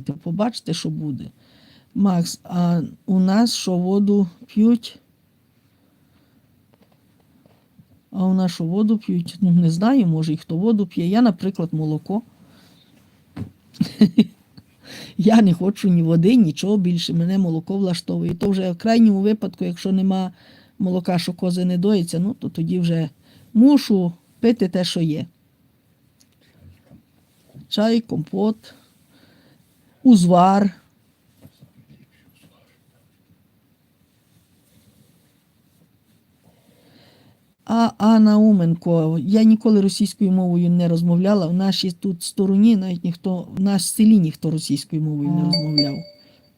побачите, що буде. Макс, а у нас що воду п'ють? А у нас що воду п'ють? Ну, не знаю, може, і хто воду п'є. Я, наприклад, молоко. Я не хочу ні води, нічого більше. Мене молоко влаштовує. То вже в крайньому випадку, якщо нема молока, що кози не доїться, ну то тоді вже мушу пити те, що є. Чай, компот, узвар. А Анна Уменко, я ніколи російською мовою не розмовляла. В нашій тут стороні навіть ніхто, в нас селі ніхто російською мовою не розмовляв.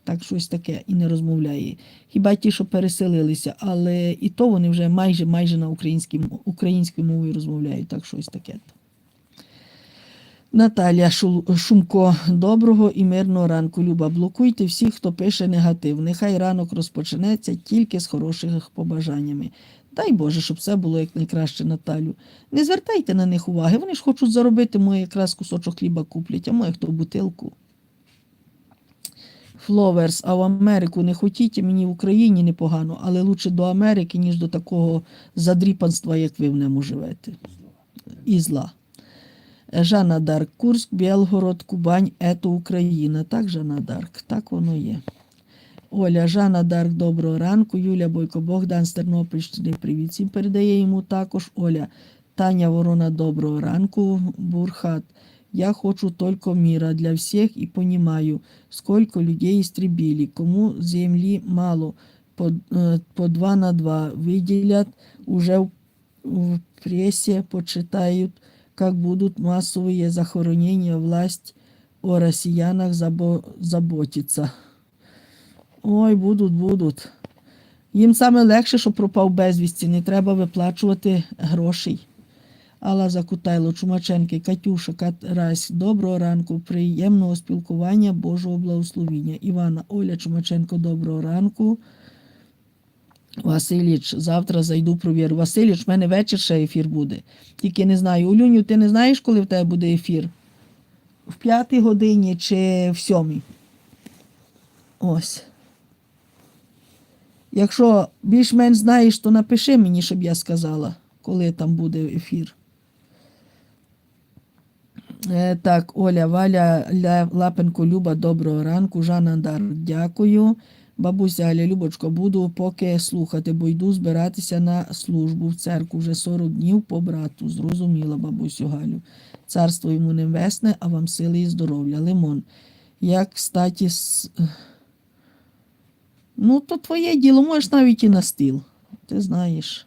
Так щось таке і не розмовляє. Хіба ті, що переселилися, але і то вони вже майже майже на українській, українською мовою розмовляють, так щось таке. Наталія Шумко, доброго і мирного ранку. Люба, блокуйте всіх, хто пише негатив. Нехай ранок розпочнеться тільки з хороших побажаннями. Дай Боже, щоб все було як найкраще, Наталю. Не звертайте на них уваги. Вони ж хочуть заробити, моє якраз кусочок хліба куплять, а моє хто бутилку. Фловерс, а в Америку не хотіть, мені в Україні непогано, але лучше до Америки, ніж до такого задріпанства, як ви в ньому живете. І зла. Жанна Дарк, Курськ, Білгород, Кубань, ето Україна. Так, Жанна Дарк, так воно є. Оля, Жанна Дарк, доброго ранку. Юля Бойко, Богдан з Тернопільщини, привіт всім передає йому також. Оля, Таня Ворона, доброго ранку. Бурхат, я хочу только мира для всех и понимаю, сколько людей истребили, кому земли мало, по, э, по два на два выделят, уже в, в прессе почитают, как будут массовые захоронения, власть о россиянах забо, заботиться. Ой, будуть, будуть. Їм саме легше, що пропав безвісті, не треба виплачувати грошей. Алла Закутайло, Чумаченки, Катюша, Карась, доброго ранку, приємного спілкування, Божого благословіння. Івана, Оля Чумаченко, доброго ранку. Василіч, завтра зайду провірю. Василіч, в мене вечір ще ефір буде. Тільки не знаю. Улюню, ти не знаєш, коли в тебе буде ефір? В п'ятій годині чи в сьомій? Ось. Якщо більш-менш знаєш, то напиши мені, щоб я сказала, коли там буде ефір. Е, так, Оля, Валя, Лапенко, Люба, доброго ранку. Жанна Дар, дякую. Бабуся Аля, Любочко, буду поки слухати, бо йду збиратися на службу в церкву вже 40 днів по брату. Зрозуміла, бабусю Галю. Царство йому небесне, а вам сили і здоров'я. Лимон. Як, кстати, с... Ну, то твоє діло, можеш навіть і на стіл. Ти знаєш.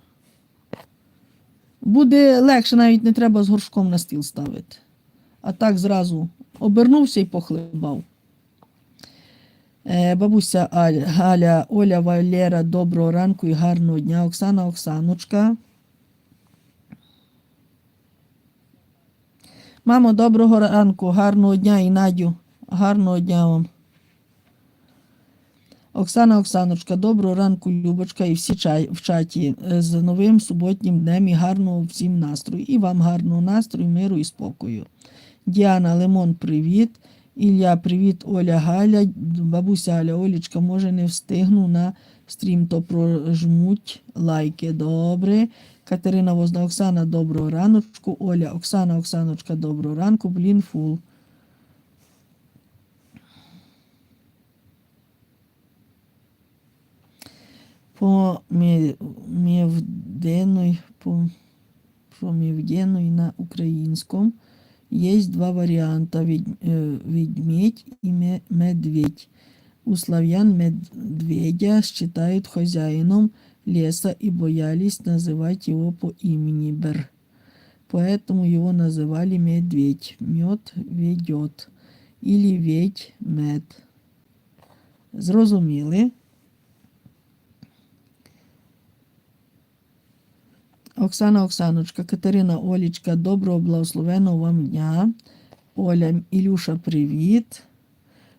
Буде легше, навіть не треба з горшком на стіл ставити. А так зразу обернувся і похлебав. Е, бабуся Аля, Галя, Оля Валера, доброго ранку і гарного дня. Оксана Оксаночка. Мамо, доброго ранку, гарного дня і Надю. Гарного дня вам. Оксана Оксаночка, доброго ранку, Любочка, і всі чай, в чаті е, з новим суботнім днем і гарного всім настрою. І вам гарного настрою, миру і спокою. Діана Лимон, привіт. Ілля, привіт, Оля Галя, бабуся Аля, Олічка, може не встигну на стрім, то прожмуть лайки. Добре. Катерина Возна, Оксана, доброго раночку. Оля, Оксана, Оксаночка, доброго ранку. Блін, фул. По мі- мівденної, по промівденної на українському. Есть два варианта ведь- э, ведмедь и ме- медведь. У славян медведя считают хозяином леса и боялись называть его по имени Бер. Поэтому его называли медведь. Мед ведет. Или ведь мед. Зрозуміли? Оксана Оксаночка, Катерина Олічка, доброго благословеного вам дня. Оля, Ілюша, привіт.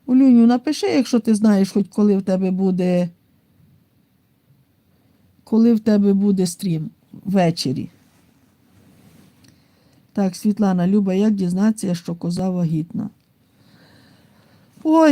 Олюню, напиши, якщо ти знаєш, хоч коли в тебе буде. Коли в тебе буде стрім ввечері. Так, Світлана, Люба, як дізнатися, що коза вагітна? Ой,